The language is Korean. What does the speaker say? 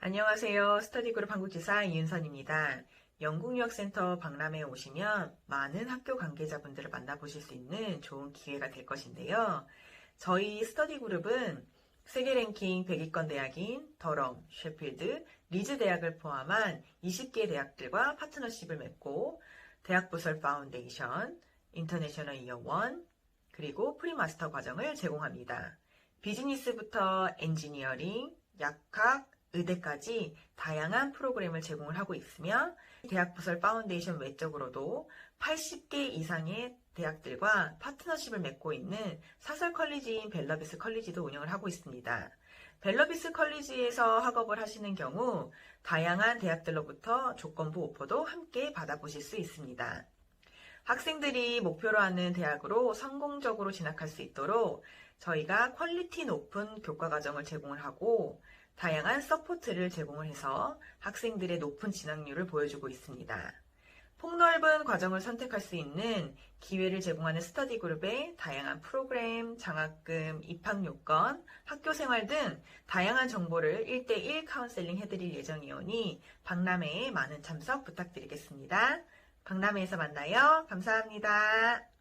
안녕하세요. 스터디그룹 한국지사 이윤선입니다. 영국유학센터 박람회에 오시면 많은 학교 관계자분들을 만나보실 수 있는 좋은 기회가 될 것인데요. 저희 스터디그룹은 세계 랭킹 100위권 대학인 더럼, 셰필드, 리즈 대학을 포함한 20개 대학들과 파트너십을 맺고 대학부설 파운데이션, 인터내셔널 이어 원, 그리고 프리마스터 과정을 제공합니다. 비즈니스부터 엔지니어링, 약학, 의대까지 다양한 프로그램을 제공을 하고 있으며 대학 부설 파운데이션 외적으로도 80개 이상의 대학들과 파트너십을 맺고 있는 사설 컬리지인 벨러비스 컬리지도 운영을 하고 있습니다. 벨러비스 컬리지에서 학업을 하시는 경우 다양한 대학들로부터 조건부 오퍼도 함께 받아보실 수 있습니다. 학생들이 목표로 하는 대학으로 성공적으로 진학할 수 있도록 저희가 퀄리티 높은 교과 과정을 제공을 하고 다양한 서포트를 제공을 해서 학생들의 높은 진학률을 보여주고 있습니다. 폭넓은 과정을 선택할 수 있는 기회를 제공하는 스터디 그룹의 다양한 프로그램, 장학금, 입학 요건, 학교 생활 등 다양한 정보를 1대1 카운셀링 해드릴 예정이오니 박람회에 많은 참석 부탁드리겠습니다. 박람회에서 만나요. 감사합니다.